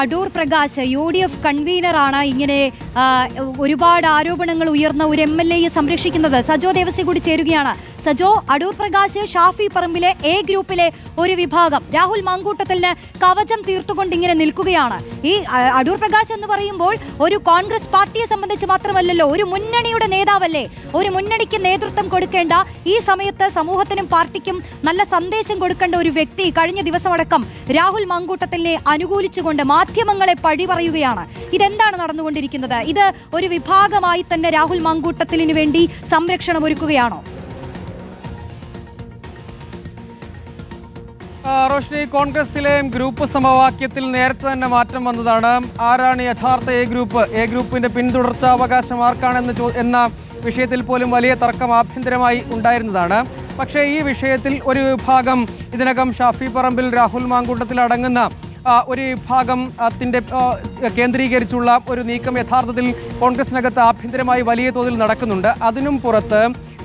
Adoor Prakash U D F കൺവീനറാണ് ഇങ്ങനെ ഒരുപാട് ആരോപണങ്ങൾ ഉയർന്ന ഒരു എം എൽ എയെ സംരക്ഷിക്കുന്നത്. സജോ ദേവസി കൂടി ചേരുകയാണ്. സജോ അടൂർ പ്രകാശ് ഷാഫി പറമ്പിലെ എ ഗ്രൂപ്പിലെ ഒരു വിഭാഗം രാഹുൽ മാങ്കൂട്ടത്തിന് കവചം തീർത്തുകൊണ്ട് ഇങ്ങനെ നിൽക്കുകയാണ്. ഈ അടൂർ പ്രകാശ് എന്ന് പറയുമ്പോൾ ഒരു കോൺഗ്രസ് പാർട്ടിയെ സംബന്ധിച്ച് മാത്രമല്ലല്ലോ ഒരു മുന്നണിയുടെ നേതാവല്ലേ? ഒരു മുന്നണിക്ക് നേതൃത്വം കൊടുക്കേണ്ട ഈ സമയത്ത് സമൂഹത്തിനും പാർട്ടിക്കും നല്ല സന്ദേശം കൊടുക്കേണ്ട ഒരു വ്യക്തി കഴിഞ്ഞ ദിവസമടക്കം രാഹുൽ മാങ്കൂട്ടത്തിനെ അനുകൂലിച്ചുകൊണ്ട് മാധ്യമങ്ങളെ പഴി പറയുകയാണ്. ഇതെന്താണ് നടന്നുകൊണ്ടിരിക്കുന്നത്? ഇത് ഒരു വിഭാഗമായി തന്നെ രാഹുൽ മാങ്കൂട്ടത്തിലിന് വേണ്ടി സംരക്ഷണം ഒരുക്കുകയാണോ? റോഷ്നി കോൺഗ്രസിലെയും ഗ്രൂപ്പ് സമവാക്യത്തിൽ നേരത്തെ തന്നെ മാറ്റം വന്നതാണ്. ആരാണ് യഥാർത്ഥ എ ഗ്രൂപ്പ്? എ ഗ്രൂപ്പിന്റെ പിന്തുടർച്ചാവകാശം ആർക്കാണെന്ന് എന്ന വിഷയത്തിൽ പോലും വലിയ തർക്കം ആഭ്യന്തരമായി ഉണ്ടായിരുന്നതാണ്. പക്ഷേ ഈ വിഷയത്തിൽ ഒരു വിഭാഗം ഇതിനകം ഷാഫി പറമ്പിൽ രാഹുൽ മാങ്കൂട്ടത്തിൽ അടങ്ങുന്ന ഒരു വിഭാഗം അതിന്റെ കേന്ദ്രീകരിച്ചുള്ള ഒരു നീക്കം യഥാർത്ഥത്തിൽ കോൺഗ്രസിനകത്ത് ആഭ്യന്തരമായി വലിയ തോതിൽ നടക്കുന്നുണ്ട്. അതിനും പുറത്ത്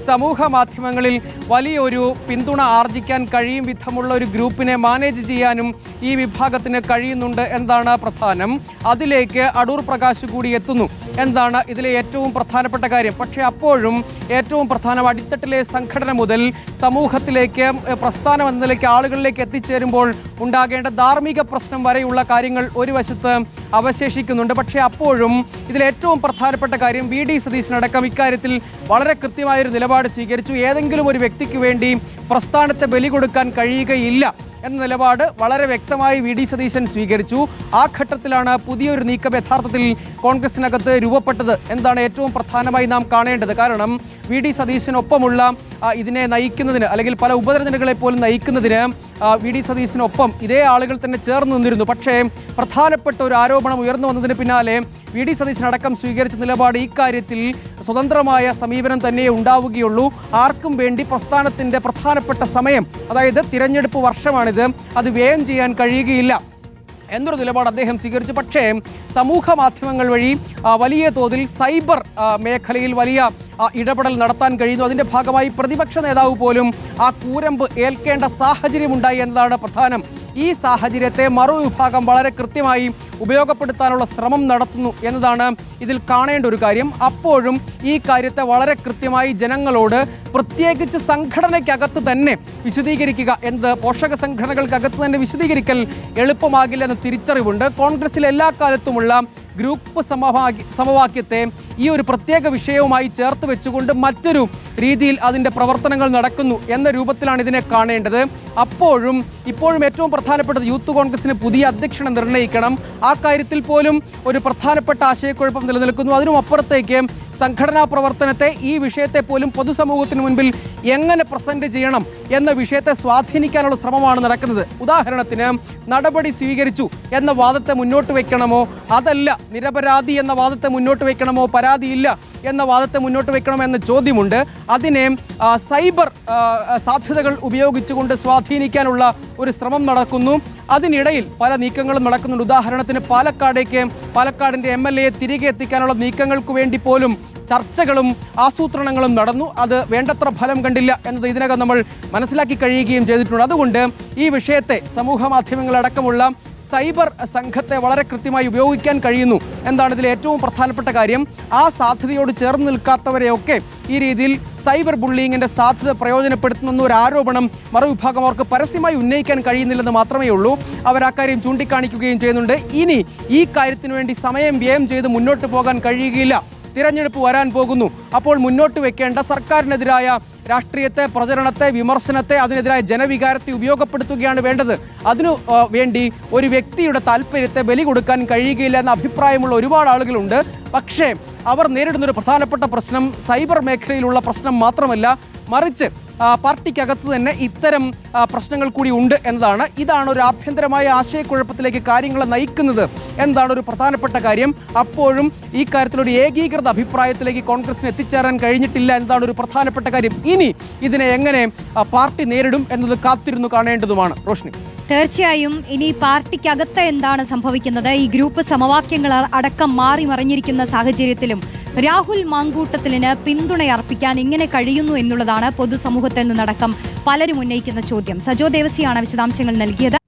സമൂഹ മാധ്യമങ്ങളിൽ വലിയൊരു പിന്തുണ ആർജിക്കാൻ കഴിയും വിധമുള്ള ഒരു ഗ്രൂപ്പിനെ മാനേജ് ചെയ്യാനും ഈ വിഭാഗത്തിന് കഴിയുന്നുണ്ട് എന്താണ് പ്രധാനം. അതിലേക്ക് അടൂർ പ്രകാശ് കൂടി എത്തുന്നു. എന്താണ് ഇതിലെ ഏറ്റവും പ്രധാനപ്പെട്ട കാര്യം? പക്ഷേ അപ്പോഴും ഏറ്റവും പ്രധാനം അടിത്തട്ടിലെ സംഘടന മുതൽ സമൂഹത്തിലേക്ക് പ്രസ്ഥാനം എന്ന നിലയ്ക്ക് ആളുകളിലേക്ക് എത്തിച്ചേരുമ്പോൾ ഉണ്ടാകേണ്ട ധാർമ്മിക പ്രശ്നം വരെയുള്ള കാര്യങ്ങൾ ഒരു വശത്ത് അവശേഷിക്കുന്നുണ്ട്. പക്ഷേ അപ്പോഴും ഇതിൽ ഏറ്റവും പ്രധാനപ്പെട്ട കാര്യം വി ഡി സതീശനടക്കം ഇക്കാര്യത്തിൽ വളരെ കൃത്യമായൊരു നിലപാട് സ്വീകരിച്ചു. ഏതെങ്കിലും ഒരു വ്യക്തിക്ക് വേണ്ടി പ്രസ്ഥാനത്തെ ബലി കൊടുക്കാൻ കഴിയുകയില്ല. എന്ന നിലപാട് വളരെ വ്യക്തമായി വി ഡി സതീശൻ സ്വീകരിച്ചു. ആ ഘട്ടത്തിലാണ് പുതിയൊരു നീക്കം യഥാർത്ഥത്തിൽ കോൺഗ്രസിനകത്ത് രൂപപ്പെട്ടത്. എന്താണ് ഏറ്റവും പ്രധാനമായി നാം കാണേണ്ടത്? കാരണം വി ഡി സതീശനൊപ്പമുള്ള ഇതിനെ നയിക്കുന്നതിന് അല്ലെങ്കിൽ പല ഉപതെരഞ്ഞെടുപ്പുകളെ പോലും നയിക്കുന്നതിന് വി ഡി സതീശനൊപ്പം ഇതേ ആളുകൾ തന്നെ ചേർന്ന് നിന്നിരുന്നു. പക്ഷേ പ്രധാനപ്പെട്ട ഒരു ആരോപണം ഉയർന്നു വന്നതിന് പിന്നാലെ വി ഡി സതീശൻ അടക്കം സ്വീകരിച്ച നിലപാട് ഇക്കാര്യത്തിൽ സ്വതന്ത്രമായ സമീപനം തന്നെ ഉണ്ടാവുകയുള്ളൂ. ആർക്കും വേണ്ടി പ്രസ്ഥാനത്തിന്റെ പ്രധാനപ്പെട്ട സമയം അതായത് തിരഞ്ഞെടുപ്പ് വർഷമാണിത് അത് വ്യയം ചെയ്യാൻ കഴിയുകയില്ല എന്നൊരു നിലപാട് അദ്ദേഹം സ്വീകരിച്ചു. പക്ഷേ സമൂഹ മാധ്യമങ്ങൾ വഴി വലിയ തോതിൽ സൈബർ മേഖലയിൽ വലിയ ഇടപെടൽ നടത്താൻ കഴിയുന്നു. അതിന്റെ ഭാഗമായി പ്രതിപക്ഷ നേതാവ് പോലും ആ കൂരമ്പ് ഏൽക്കേണ്ട സാഹചര്യമുണ്ടായി എന്നതാണ് പ്രധാനം. ഈ സാഹചര്യത്തെ മറുവിഭാഗം വളരെ കൃത്യമായി ഉപയോഗപ്പെടുത്താനുള്ള ശ്രമം നടത്തുന്നു എന്നതാണ് ഇതിൽ കാണേണ്ട ഒരു കാര്യം. അപ്പോഴും ഈ കാര്യത്തെ വളരെ കൃത്യമായി ജനങ്ങളോട് പ്രത്യേകിച്ച് സംഘടനയ്ക്കകത്ത് തന്നെ വിശദീകരിക്കുക എന്നത് പോഷക സംഘടനകൾക്കകത്ത് തന്നെ വിശദീകരിക്കൽ എളുപ്പമാകില്ല എന്ന തിരിച്ചറിവുണ്ട്. കോൺഗ്രസിൽ എല്ലാ കാലത്തുമുള്ള ഗ്രൂപ്പ് സമവാക്യ സമവാക്യത്തെ ഈ ഒരു പ്രത്യേക വിഷയവുമായി ചേർത്ത് വെച്ചുകൊണ്ട് മറ്റൊരു രീതിയിൽ അതിന്റെ പ്രവർത്തനങ്ങൾ നടക്കുന്നു എന്ന രൂപത്തിലാണ് ഇതിനെ കാണേണ്ടത്. അപ്പോഴും ഇപ്പോഴും ഏറ്റവും പ്രധാനപ്പെട്ടത് യൂത്ത് കോൺഗ്രസിന് പുതിയ അധ്യക്ഷനെ നിർണയിക്കണം ആ കാര്യത്തിൽ പോലും ഒരു പ്രധാനപ്പെട്ട ആശയക്കുഴപ്പം നിലനിൽക്കുന്നു. അതിനും അപ്പുറത്തേക്ക് സംഘടനാ പ്രവർത്തനത്തെ ഈ വിഷയത്തെ പോലും പൊതുസമൂഹത്തിന് മുൻപിൽ എങ്ങനെ പ്രസന്റ് ചെയ്യണം എന്ന വിഷയത്തെ സ്വാധീനിക്കാനുള്ള ശ്രമമാണ് നടക്കുന്നത്. ഉദാഹരണത്തിന് നടപടി സ്വീകരിച്ചു എന്ന വാദത്തെ മുന്നോട്ട് വെക്കണമോ? അതല്ല നിരപരാധി എന്ന വാദത്തെ മുന്നോട്ട് വെക്കണമോ? പരാതിയില്ല എന്ന വാദത്തെ മുന്നോട്ട് വെക്കണമോ എന്ന ചോദ്യമുണ്ട്. അതിനെ സൈബർ സാധ്യതകൾ ഉപയോഗിച്ചുകൊണ്ട് സ്വാധീനിക്കാനുള്ള ഒരു ശ്രമം നടക്കുന്നു. അതിനിടയിൽ പല നീക്കങ്ങളും നടക്കുന്നുണ്ട്. ഉദാഹരണത്തിന് പാലക്കാടേക്ക് പാലക്കാടിന്റെ എം എൽ എയെ തിരികെ എത്തിക്കാനുള്ള നീക്കങ്ങൾക്ക് വേണ്ടി പോലും ചർച്ചകളും ആസൂത്രണങ്ങളും നടന്നു. അത് വേണ്ടത്ര ഫലം കണ്ടില്ല എന്നത് ഇതിനകം നമ്മൾ മനസ്സിലാക്കി കഴിയുകയും ചെയ്തിട്ടുണ്ട്. അതുകൊണ്ട് ഈ വിഷയത്തെ സമൂഹ മാധ്യമങ്ങളടക്കമുള്ള സൈബർ സംഘത്തെ വളരെ കൃത്യമായി ഉപയോഗിക്കാൻ കഴിയുന്നു എന്താണ് ഇതിൽ ഏറ്റവും പ്രധാനപ്പെട്ട കാര്യം. ആ സാധ്യതയോട് ചേർന്ന് നിൽക്കാത്തവരെയൊക്കെ ഈ രീതിയിൽ സൈബർ ബുള്ളിങ്ങിന്റെ സാധ്യത പ്രയോജനപ്പെടുത്തുന്ന ഒരു ആരോപണം മറുവിഭാഗം അവർക്ക് പരസ്യമായി ഉന്നയിക്കാൻ കഴിയുന്നില്ലെന്ന് മാത്രമേ ഉള്ളൂ. അവർ ആ കാര്യം ചൂണ്ടിക്കാണിക്കുകയും ചെയ്യുന്നുണ്ട്. ഇനി ഈ കാര്യത്തിന് വേണ്ടി സമയം വ്യയം ചെയ്ത് മുന്നോട്ട് പോകാൻ കഴിയുകയില്ല. തിരഞ്ഞെടുപ്പ് വരാൻ പോകുന്നു. അപ്പോൾ മുന്നോട്ട് വെക്കേണ്ട സർക്കാരിനെതിരായ രാഷ്ട്രീയത്തെ പ്രചരണത്തെ വിമർശനത്തെ അതിനെതിരായ ജനവികാരത്തെ ഉപയോഗപ്പെടുത്തുകയാണ് വേണ്ടത്. അതിനു വേണ്ടി ഒരു വ്യക്തിയുടെ താല്പര്യത്തെ ബലി കൊടുക്കാൻ കഴിയുകയില്ല എന്ന അഭിപ്രായമുള്ള ഒരുപാട് ആളുകളുണ്ട്. പക്ഷേ അവർ നേരിടുന്ന ഒരു പ്രധാനപ്പെട്ട പ്രശ്നം സൈബർ മേഖലയിലുള്ള പ്രശ്നം മാത്രമല്ല മറിച്ച് പാർട്ടിക്കകത്ത് തന്നെ ഇത്തരം പ്രശ്നങ്ങൾ കൂടി ഉണ്ട് എന്നതാണ്. ഇതാണ് ഒരു ആഭ്യന്തരമായ ആശയക്കുഴപ്പത്തിലേക്ക് കാര്യങ്ങളെ നയിക്കുന്നത് എന്താണ് ഒരു പ്രധാനപ്പെട്ട കാര്യം. അപ്പോഴും ഈ കാര്യത്തിലൊരു ഏകീകൃത അഭിപ്രായത്തിലേക്ക് കോൺഗ്രസിന് എത്തിച്ചേരാൻ കഴിഞ്ഞിട്ടില്ല എന്നതാണ് ഒരു പ്രധാനപ്പെട്ട കാര്യം. ഇനി ഇതിനെ എങ്ങനെ പാർട്ടി നേരിടും എന്നത് കാത്തിരുന്നു കാണേണ്ടതുമാണ്. റോഷ്നി. തീർച്ചയായും ഇനി പാർട്ടിക്കകത്ത് എന്താണ് സംഭവിക്കുന്നത്? ഈ ഗ്രൂപ്പ് സമവാക്യങ്ങൾ അടക്കം മാറി മറിഞ്ഞിരിക്കുന്ന സാഹചര്യത്തിലും രാഹുൽ മാങ്കൂട്ടത്തിലിന് പിന്തുണയർപ്പിക്കാൻ എങ്ങനെ കഴിയുന്നു എന്നുള്ളതാണ് പൊതുസമൂഹത്തിൽ നിന്നടക്കം പലരും ഉന്നയിക്കുന്ന ചോദ്യം. സജോ ദേവസിയാണ് വിശദാംശങ്ങൾ നൽകിയത്.